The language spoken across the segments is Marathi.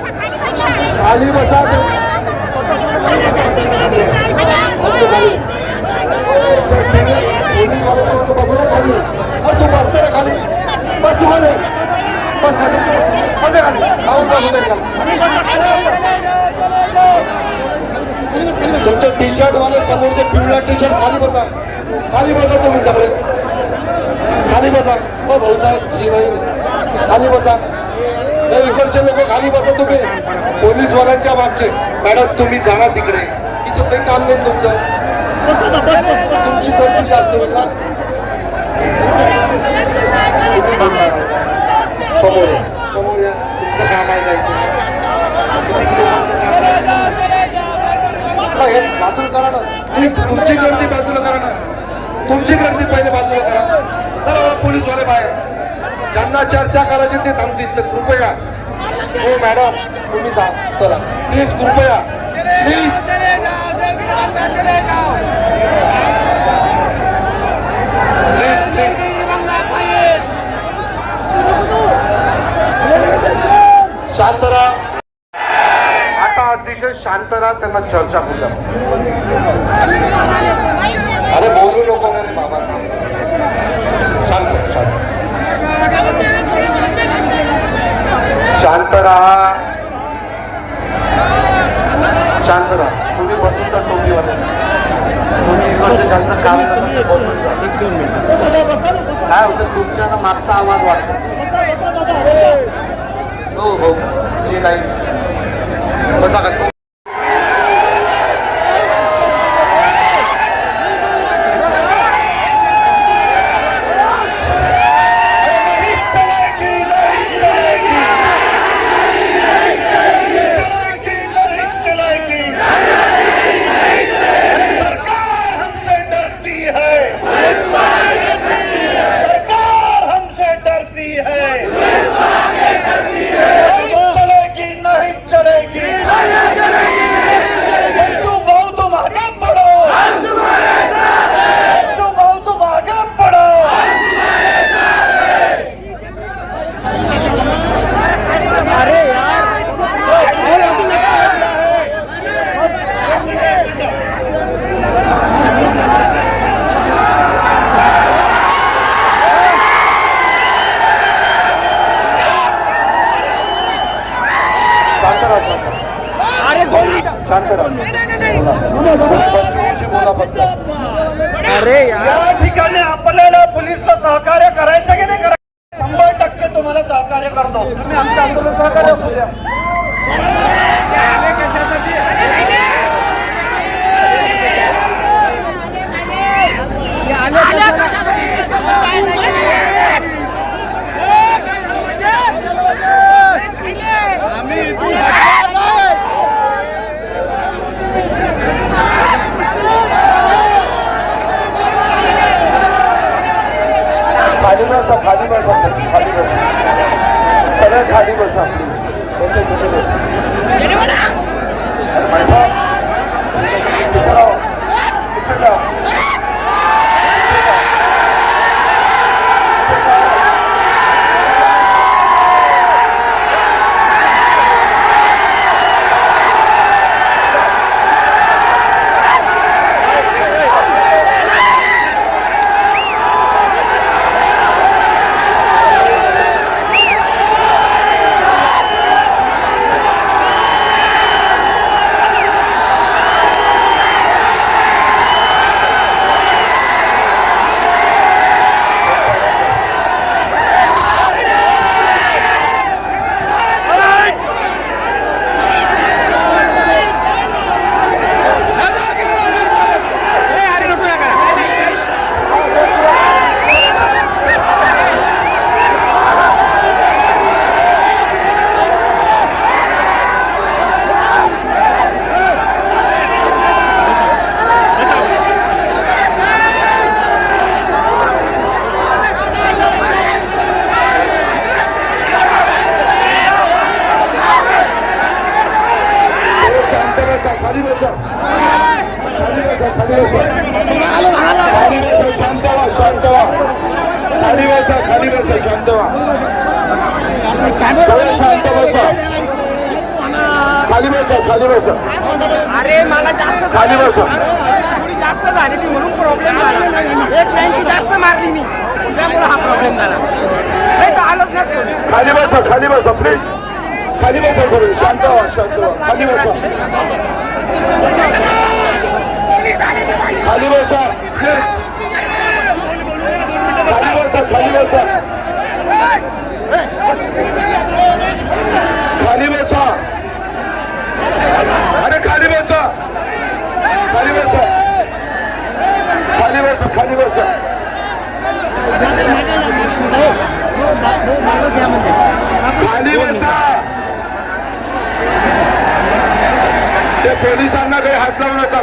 खाली बसा बसला खाली अरे तू बसते रे खाली बस तू तुमचे टी शर्ट वाले समोरचे पिवळा टी शर्ट खाली बसा. खाली बसा तुम्ही सगळे. खाली बसा. हो भाऊसाहेब जी नाही खाली बसा. त्या इकडचे लोक खाली बसा तुम्ही. पोलीसवाल्यांच्या मागचे. मॅडम तुम्ही जाणार तिकडे. इथं काही काम नाही तुमचं. तुमची कोणती असते बसा. समोर. या. समोर या. तुमचं काम आहे जायचं बाजूला करा ना. तुम्ही- तुमची गर्दी बाजूला करा ना. तुमची गर्दी पहिले बाजूला करा. चला पोलीस वाले बाहेर. ज्यांना चर्चा करायची ते थांबतील. तर कृपया. हो मॅडम तुम्ही जा. चला. प्लीज कृपया. प्लीज प्लीज शांत राहा आता अतिशय शांत करू शांत व्हा शांत व्हा खाली बसा खाली बसा खाली बसा खाली बसा खाली बसा अरे खाली बसा खाली बसा खाली बसा खाली बसा खाली बसा ते पोलिसांना काही हात लावू नका.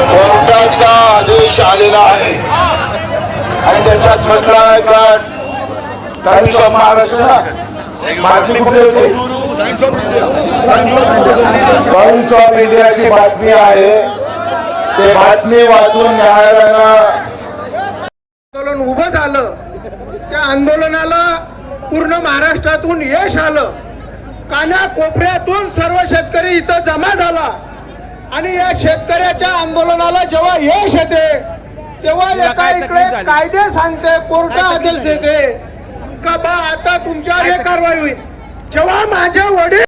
कोर्टाचा आदेश आलेला आहे. आणि त्याच्यात म्हटलं आहे का टाइम्स ऑफ महाराष्ट्र बातमी कुठे होती? टाइम्स ऑफ इंडियाची बातमी आहे. ते बातमी वाचून न्यायालयानं आंदोलन उभं झालं. त्या आंदोलनाला पूर्ण महाराष्ट्रातून यश आलं. कान्या कोपऱ्यातून सर्व शेतकरी इथं जमा झाला. आणि या शेतकऱ्याच्या आंदोलनाला जेव्हा यश येते तेव्हा एका इकडे? कायदे सांगते कोर्ट आदेश देते. का बा आता तुमच्यावर हे कारवाई होईल? जेव्हा माझे वडील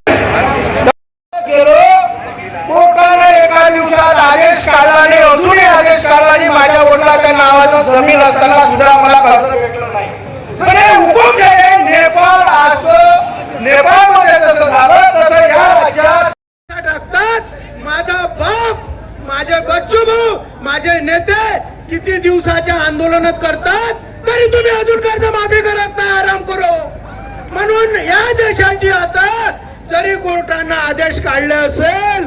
गेलो कोर्टाने एका दिवसात आदेश काढला आणि अजूनही आदेश काढला आणि माझ्या वडिलाच्या नावानं जमीन असताना सुद्धा मला कर्ज भेटलं नाही. म्हणजे पण हे नेपाळ आज नेपाळमध्ये जसं झालं तसं या राज्यात टाकतात माझा बाप माझे बच्चू भाऊ माझे नेते किती दिवसाच्या आंदोलनात करतात तरी तुम्ही अजून कर्ज माफी करत नाही आराम करो. म्हणून या देशाची आता जरी कोर्टानं आदेश काढले असेल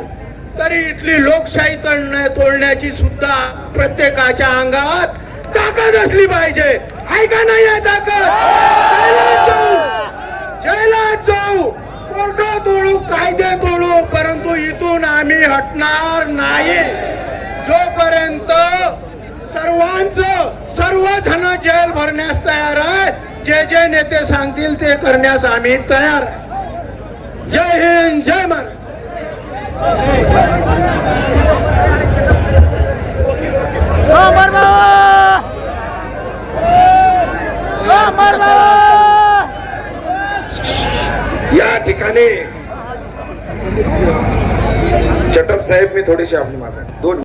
तरी इथली लोकशाही तोडण्याची सुद्धा प्रत्येकाच्या अंगात ताकद असली पाहिजे. आहे का नाही आहे ताकद? जैलात जाऊ जैलात जाऊ कोर्ट तोडू कायदे तोडू परंतु इथून आम्ही हटणार नाही. जोपर्यंत सर्वांच सर्वजण जेल भरण्यास तयार आहे जे जे नेते सांगतील ते करण्यास आम्ही तयार आहे. जय हिंद जय महाराज या ठिकाणी चटप साहेब मी थोडीशी आपली मागा दोन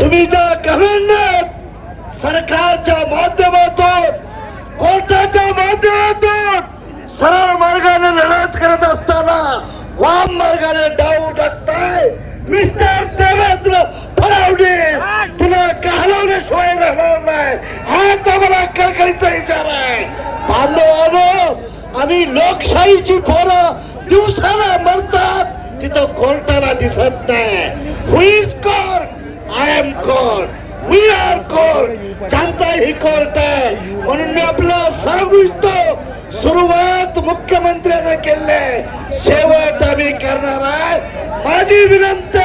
तुम्ही ज्या गव्हर्नर सरकारच्या माध्यमातून कोर्टाच्या माध्यमातून सरळ मार्गाने लढत करत असताना वाम मार्गाने डाव टाकताय मिस्टर देवेंद्र फडणवीस तुला घालवण्याशिवाय राहणार नाही. हाच आम्हाला कळकळीचा इशारा आहे. बांधवानो आम्ही लोकशाहीची पोरं दिवसाला मरतात तिथं कोर्टाला दिसत नाही. Who is court I am court we are court जनता ही कोर्ट आहे. म्हणून मी आपलं सांगू इच्छितो सुरुवात मुख्यमंत्र्याने केले शेवट आम्ही करणार आहे. माझी विनंती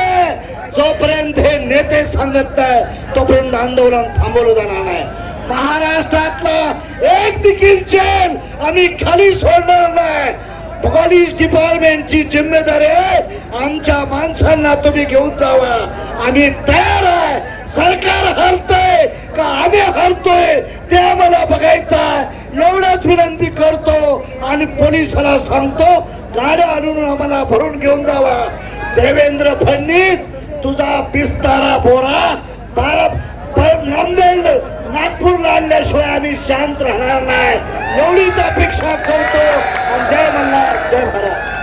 जोपर्यंत हे नेते सांगत नाही तोपर्यंत आंदोलन थांबवलं जाणार नाही. महाराष्ट्रातला एक देखील चेन आम्ही खाली सोडणार नाही. पोलीस डिपार्टमेंटची जिम्मेदारी आहे आमच्या माणसांना तुम्ही घेऊन जावा. आम्ही तयार आहे. सरकार हरतय का आम्ही हरतोय ते आम्हाला बघायचं आहे. एवढंच विनंती करतो आणि पोलिसाला सांगतो गाड्या आणून आम्हाला भरून घेऊन जावा. देवेंद्र फडणवीस तुझा पिस्तारा बोरा बारा नांदेड नागपूरला आणल्याशिवाय आम्ही शांत राहणार नाही. एवढीच अपेक्षा करतो. आणि जय मल्हार जय भारत.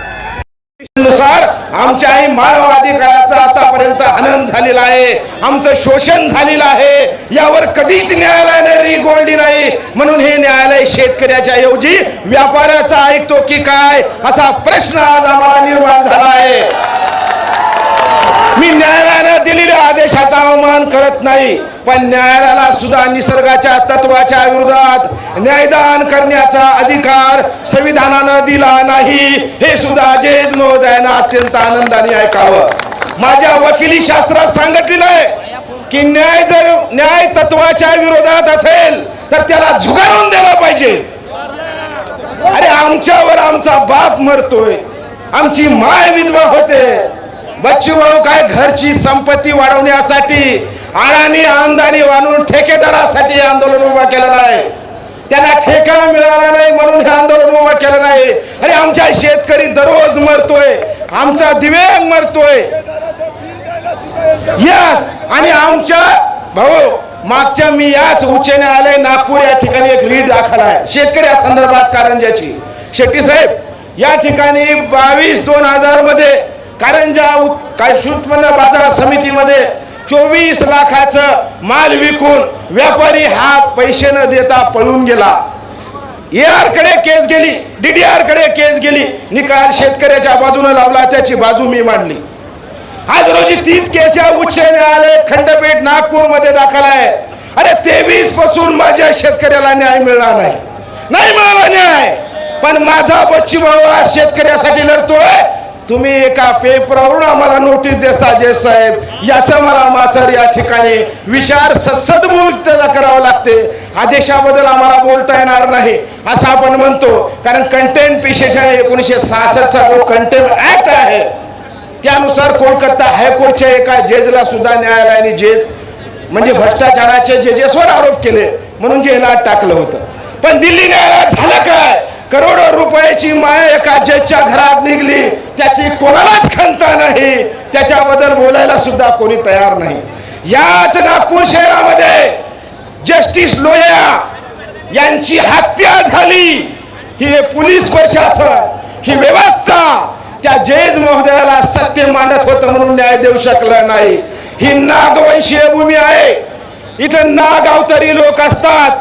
आमच्या आमच्याही मानव अधिकाराचं आतापर्यंत हनन झालेला आहे. आमचं शोषण झालेलं आहे. यावर कधीच न्यायालयाने रिगोळली नाही. म्हणून हे न्यायालय शेतकऱ्याच्या ऐवजी व्यापाऱ्याचा ऐकतो की काय? असा प्रश्न आज आम्हाला निर्माण झाला आहे. मी न्यायालयानं दिलेल्या आदेशाचा अवमान करत नाही पण न्यायालयाला सुद्धा निसर्गाच्या तत्वाच्या विरोधात न्यायदान करण्याचा अधिकार संविधानानं दिला नाही हे सुद्धा जेज महोदयानं अत्यंत आनंदाने ऐकावं. माझ्या वकिली शास्त्रात सांगितलेलं आहे की न्याय जर न्याय तत्वाच्या विरोधात असेल तर त्याला झुगारून दिला पाहिजे. अरे आमच्यावर आमचा बाप मरतोय आमची माय विधवा होते. बच्चू भाऊ काय घरची संपत्ती वाढवण्यासाठी अडाणी आमदानी वाढून ठेकेदारासाठी हे आंदोलन उभा केलेलं आहे त्यांना ठेका मिळाला नाही म्हणून हे आंदोलन उभं केलं नाही. अरे आमच्या शेतकरी दररोज मरतोय आमचा दिव्यांग मरतोय. यस आणि आमच्या भाऊ मागच्या मी याच उच्च न्यायालय नागपूर या ठिकाणी एक रीट दाखल आहे. शेतकऱ्या संदर्भात कारंजाची शेट्टी साहेब या ठिकाणी बावीस दोन हजारमध्ये कारंजा उत- उत्पन्न बाजार समितीमध्ये चोवीस लाखाचं माल विकून व्यापारी हा पैसे न देता पळून गेला. AR कडे केस गेली डीडीआरकडे केस गेली निकाल शेतकऱ्याच्या बाजूने लावला त्याची बाजू मी मांडली. आज रोजी तीच केस या उच्च न्यायालय खंडपीठ नागपूरमध्ये दाखल आहे. अरे तेवीसपासून माझ्या शेतकऱ्याला न्याय मिळणार नाही. नाही मिळाला न्याय. पण माझा बच्ची भाऊ आज शेतकऱ्यासाठी लढतोय तुम्ही एका पेपरवरून आम्हाला नोटीस देता जे साहेब याचं मला मात्र या ठिकाणी विचार सद्मुक्त करावं लागते. आदेशाबद्दल आम्हाला बोलता येणार नाही असं आपण म्हणतो. कारण कंटेंट पिशेशन एकोणीसशे सहासष्टचा जो कंटेंट ऍक्ट आहे त्यानुसार कोलकाता हायकोर्टच्या एका जजला सुद्धा न्यायालयाने जेज म्हणजे भ्रष्टाचाराचे जजेसवर आरोप केले म्हणून जेलात टाकलं होतं. पण दिल्ली न्यायालयात झालं काय? करोडो रुपयाची माया एका जजच्या घरात निघली. त्याची कोणालाच खंत नाही. त्याच्याबद्दल बोलायला सुद्धा कोणी तयार नाही. याच नागपूर शहरामध्ये जस्टिस लोया यांची हत्या झाली. ही पोलीस प्रशासन ही व्यवस्था त्या जज महोदयाला सत्य मांडत होतं म्हणून न्याय देऊ शकला नाही. ही नागवंशीय भूमी आहे. इथं नाग अवतरी लोक असतात.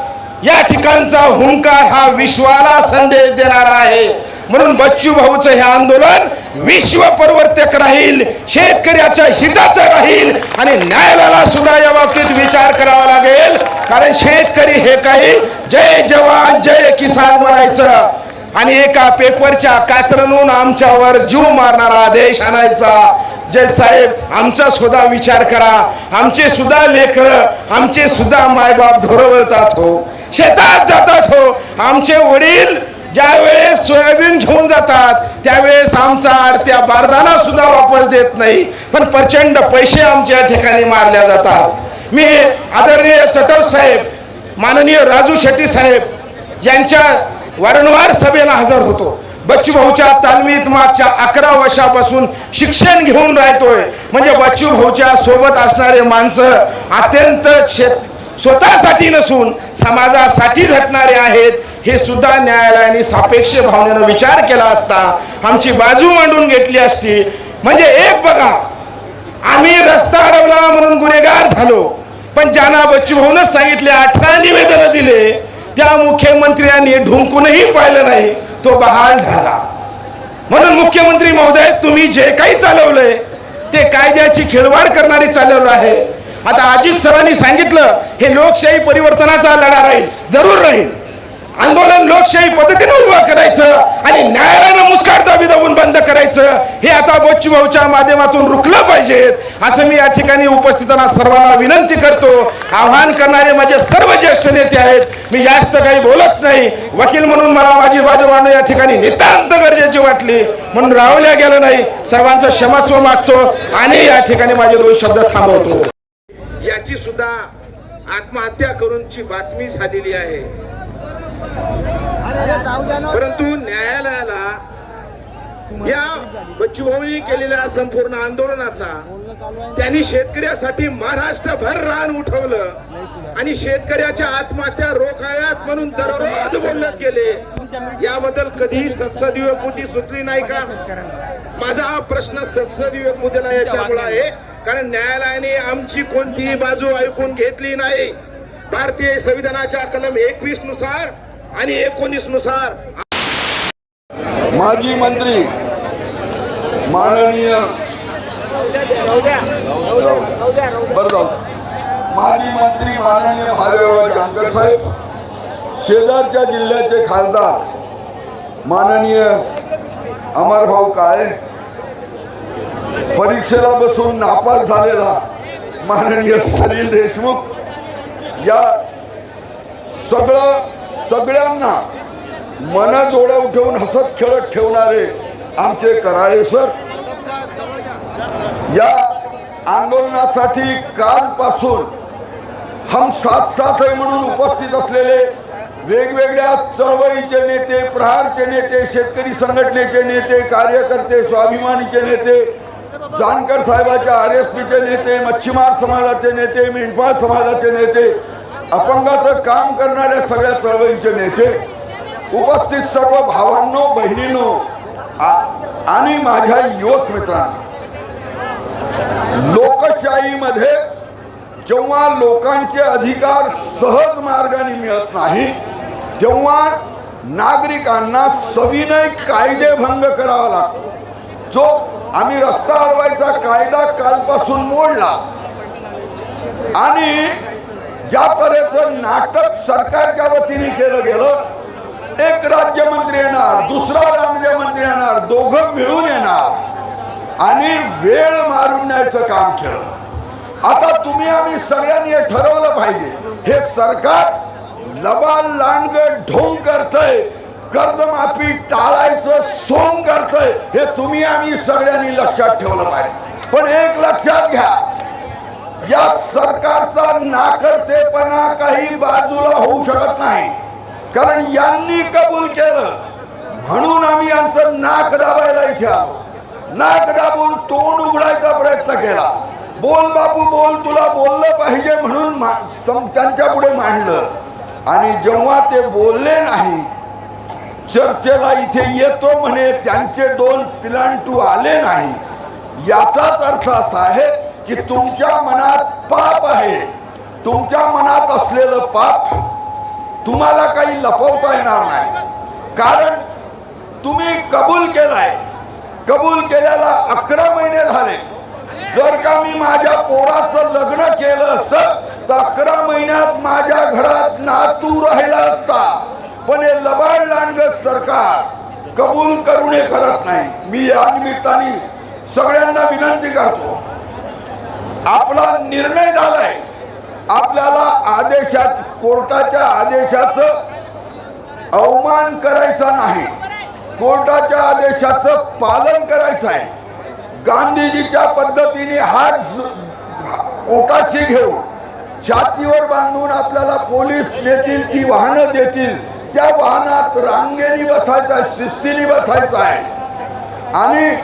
या ठिकाणचा हुंकार हा विश्वाला संदेश देणारा आहे. म्हणून बच्चू भाऊचं हे आंदोलन विश्व परिवर्तक राहील शेतकऱ्याच्या हिताचं राहील आणि न्यायालयाला सुद्धा या बाबतीत विचार करावा लागेल. कारण शेतकरी हे काही जय जवान जय किसान म्हणायचं. आणि एका पेपरच्या कातरणून आमच्यावर जीव मारणारा आदेश आणायचा. जय साहेब आमचा सुद्धा विचार करा. आमचे सुद्धा लेकर आमचे सुद्धा मायबाप ढोरवतात हो. शेतात जातात हो. आमचे वडील ज्या वेळेस सोयाबीन घेऊन जातात त्यावेळेस आमचा आडत्या बारदाना सुद्धा वापस देत नाही. पण प्रचंड पैसे आमच्या ठिकाणी मारल्या जातात. मी आदरणीय चटव साहेब माननीय राजू शेट्टी साहेब यांच्या वारंवार सभेला हजर होतो. बच्चू भाऊच्या तालमीत मागच्या अकरा वर्षापासून शिक्षण घेऊन राहतोय. म्हणजे बच्चू भाऊच्या सोबत असणारे माणसं अत्यंत शेत स्वतःसाठी नसून समाजासाठी झटणारे आहेत हे सुद्धा न्यायालयाने सापेक्ष भावनेनं विचार केला असता आमची बाजू मांडून घेतली असती. म्हणजे एक बघा आम्ही रस्ता अडवला म्हणून गुन्हेगार झालो पण ज्यांना बच्चू भाऊनच सांगितले अठरा निवेदनं दिले त्या मुख्यमंत्र्यांनी ढुंकूनही पाहिलं नाही तो बहाल झाला. म्हणून मुख्यमंत्री महोदय तुम्ही जे काही चालवलंय ते कायद्याची खेळवाड करणारी चालवलं आहे. आता अजित सरांनी सांगितलं हे लोकशाही परिवर्तनाचा लढा राहील जरूर राहील. आंदोलन लोकशाही पद्धतीने उभं करायचं आणि न्यायालयानं मुस्काट दाबी दाबून बंद करायचं हे आता बच्चू भाऊच्या माध्यमातून रुकलं पाहिजेत असं मी या ठिकाणी उपस्थितांना सर्वांना विनंती करतो. आव्हान करणारे माझे सर्व ज्येष्ठ नेते आहेत. मी जास्त काही बोलत नाही. वकील म्हणून मला माझी बाजू मांडणं या ठिकाणी नितांत गरजेची वाटली. म्हणून रावल्या गेलं नाही. सर्वांचं क्षमास्व मागतो आणि या ठिकाणी माझे दोन शब्द थांबवतो. याची सुद्धा आत्महत्या करूनची बातमी झालेली आहे. परंतु न्यायालयाला या बच्चू भाऊनी केलेल्या संपूर्ण आंदोलनाचा त्यांनी शेतकऱ्यासाठी महाराष्ट्रभर रान उठवलं आणि शेतकऱ्याच्या आत्महत्या रोखाव्यात म्हणून दररोज बोलत गेले. याबद्दल कधी सत्सद बुद्धी सुचली नाही का? माझा हा प्रश्न सत्सद मुद्द्याला याच्यामुळे आहे. कारण न्यायालयाने आमची कोणतीही बाजू ऐकून घेतली नाही. भारतीय संविधानाच्या कलम एकवीसनुसार आणि एकोणीसनुसार माजी मंत्री माननीय बरं जाऊ माजी मंत्री माननीय भाजपा जानकर साहेब शेजारच्या जिल्ह्याचे खासदार माननीय अमरभाऊ काळे परीक्षेला बसून नापास झालेला माननीय सलील देशमुख या सगळं सगळ्यांना मन जोड्या ठेवून हसत खेळत ठेवणारे आमचे कराळे सर या आंदोलनासाठी कालपासून हम साथ साथ आहे म्हणून उपस्थित असलेले वेगवेगळ्या चळवळीचे नेते प्रहारचे नेते शेतकरी संघटनेचे नेते कार्यकर्ते स्वाभिमानीचे नेते जानकर साहेबाच्या आर एस पीचे नेते मच्छीमार समाजाचे नेते मेंढपाळ समाजाचे नेते अपंगाचं काम करणाऱ्या सगळ्या चळवळीचे नेते उपस्थित सर्व भावांनो बहिणींनो आणि माझ्या युवक मित्रांनो लोकशाहीमध्ये जेव्हा लोकांचे अधिकार सहज मार्गाने मिळत नाही तेव्हा नागरिकांना सविनय कायदेभंग करावा लागतो. जो आम्ही रस्ता अडवायचा कायदा कालपासून मोडला. आणि ज्या तऱ्हेचं नाटक सरकारच्या वतीने केलं गेलं एक राज्यमंत्री येणार दुसरा राज्यमंत्री येणार दोघं मिळून येणार. आणि वेळ मारून न्यायचं काम केलं. आता तुम्ही आम्ही सगळ्यांनी ठरवलं पाहिजे. हे सरकार लबाल लांडग ढोंग करतय. कर्जमाफी टाळायचं सोंग करतय हे तुम्ही आम्ही सगळ्यांनी लक्षात ठेवलं पाहिजे. पण एक लक्षात घ्या या सरकारचा नाकर्तेपणा काही बाजूला होऊ शकत नाही. कारण यांनी कबूल केलं म्हणून आम्ही यांचं नाक दाबायला इथे आलो. नाक दाबून तोंड उघडायचा प्रयत्न केला. बोल बापू बोल तुला बोललं पाहिजे म्हणून सम- त्यांच्या पुढे मांडलं. आणि जेव्हा ते बोलले नाही चर्चेला इथे येतो म्हणे त्यांचे दोन पिलांटू आले नाही. याचाच अर्थ असा आहे की तुमच्या मनात पाप आहे. तुमच्या मनात असलेलं पाप तुम्हाला काही लपवता येणार नाही. कारण तुम्ही कबूल केलाय. कबूल केल्याला अकरा महिने झाले. जर का मी माझ्या पोराचं लग्न केलं असतं तर अकरा महिन्यात माझ्या घरात नातू राहिला असता. पण हे लबाड लांडग सरकार कबूल करू हे करत नाही. मी या निमित्ताने सगळ्यांना विनंती करतो. आपला निर्णय झालाय. आपल्याला आदेशात कोर्टाच्या आदेशाचं अवमान करायचा नाही. कोर्टाच्या आदेशाचं पालन करायचं आहे. गांधीजीच्या पद्धतीने हात ओटाशी घेऊन छातीवर बांधून आपल्याला पोलीस नेतील ती वाहनं देतील. त्या वाहनात रांगेने बसायचा आहे शिस्तीने बसायचा आहे. आणि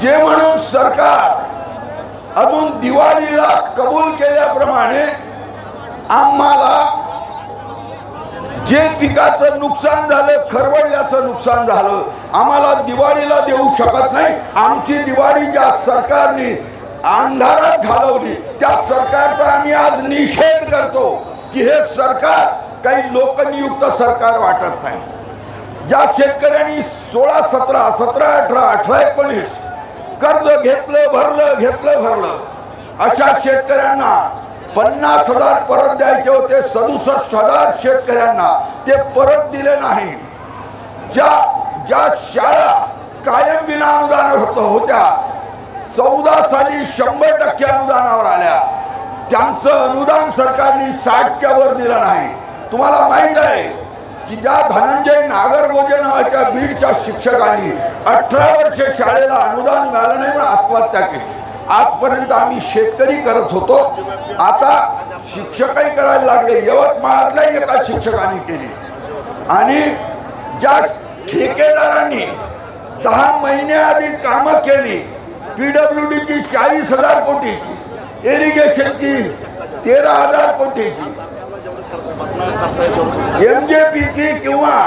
जे म्हणून सरकार अजून दिवाळीला कबूल केल्याप्रमाणे आम्हाला जे पिकाचं नुकसान झालं खरवडल्याचं नुकसान झालं आम्हाला दिवाळीला देऊ शकत नाही. आमची दिवाळी ज्या सरकारने अंधारात घालवली त्या सरकारचा आम्ही आज निषेध करतो की हे सरकार काही लोकनियुक्त सरकार वाटत नाही. ज्या शेतकऱ्यांनी सोळा सतरा सतरा अठरा अठरा एकोणीस कर्ज घेतलं भरलं घेतलं भरलं अशा शेतकऱ्यांना पन्नास हजार परत द्यायचे होते सदुसष्ट हजार शेतकऱ्यांना ते परत दिले नाही. ज्या ज्या शाळा कायम विना अनुदान होत होत्या चौदा साली शंभर टक्के अनुदानावर आल्या. त्यांचं अनुदान सरकारने साठच्या वर दिलं नाही. तुम्हाला माहीत आहे की ज्या धनंजय नागरगोजे नावाच्या बीडच्या शिक्षकांनी अठरा वर्ष शाळेला अनुदान मिळालं नाही म्हणून आत्महत्या केली. आजपर्यंत आम्ही शेतकरी करत होतो. आता शिक्षकही करायला लागले. यवतमाळातल्याही एका शिक्षकाने केली. आणि ज्या ठेकेदारांनी दहा महिन्याआधी कामं केली पीडब्ल्यू डीची चाळीस हजार कोटीची इरिगेशनची तेरा हजार कोटीची एमजेपीची किंवा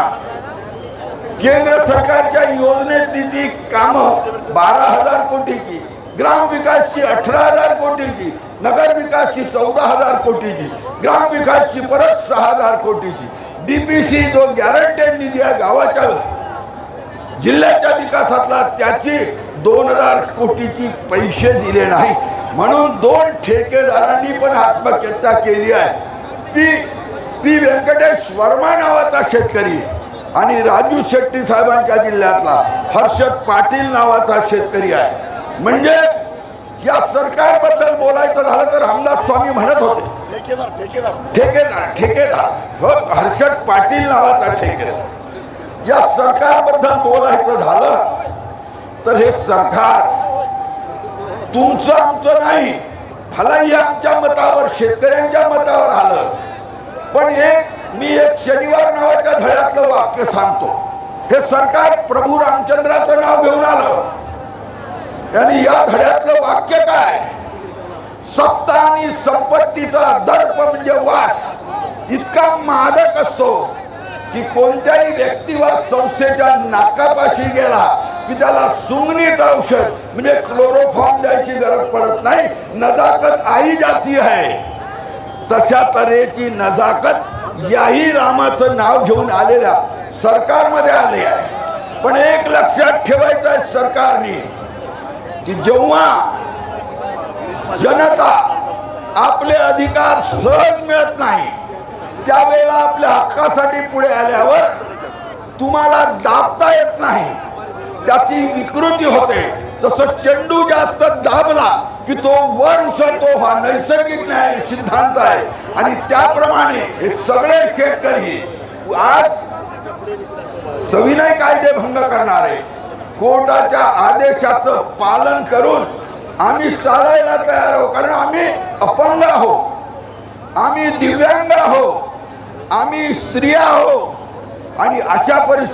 केंद्र सरकारच्या योजनेतली ती कामं बारा हजार कोटीची ग्राम विकासची अठरा हजार कोटीची नगर विकासची चौदा हजार कोटीची ग्राम विकासची परत सहा हजार कोटीची. डीपीसी जो गॅरंटेड निधी आहे गावाच्या जिल्ह्याच्या विकासातला त्याची दोन हजार कोटीची पैसे दिले नाही म्हणून दोन ठेकेदारांनी पण आत्महत्या केली आहे. ती पी व्यंकटेश वर्मा नावाचा शेतकरी आणि राजू शेट्टी साहेबांच्या जिल्ह्यातला हर्षद पाटील नावाचा शेतकरी आहे. म्हणजे या सरकारबद्दल बोलायचं झालं तर रामदास स्वामी म्हणत होते. ठेकेदार ठेकेदार. हो हर्षद पाटील नावाचा ठेकेदार. या सरकारबद्दल बोलायचं झालं तर हे सरकार तुमचं आमचं नाही. भलाई आमच्या मतावर शेतकऱ्यांच्या मतावर आलं. पण एक मी एक शनिवार नावाच्या धड्यातलं वाक्य सांगतो. हे सरकार प्रभू रामचंद्राचं नाव घेऊन आलं. आणि या धड्यातलं वाक्य काय? सत्ता आणि संपत्तीचा दर्प म्हणजे वास. इतका मादक असतो की कोणत्याही व्यक्ती वा संस्थेच्या नाकापाशी गेला की त्याला सुंगणीचं औषध म्हणजे क्लोरोफॉर्म द्यायची गरज पडत नाही. नजाकत आई जाती आहे. तशा तऱ्हेची नजाकत याही रामाचं नाव घेऊन आलेल्या सरकारमध्ये आले आहे. पण एक लक्षात ठेवायचं आहे सरकारने की जेव्हा जनता आपले अधिकार सहज मिळत नाही त्यावेळेला आपल्या हक्कासाठी पुढे आल्यावर तुम्हाला दाबता येत नाही. त्याची विकृती होते. तसं चेंडू जास्त दाबला की तो वर उसळतो हा नैसर्गिक न्याय सिद्धांत आहे. आणि त्याप्रमाणे हे सगळे शेतकरी आज सविनय कायदे भंग करणारे कोर्टाच्या आदेशाचं पालन करून आम्ही चालायला तयार आहोत. कारण आम्ही अपंग आहोत. आम्ही दिव्यांग आहोत. आम्ही स्त्रिया आहो आणि अशा परिस्थिती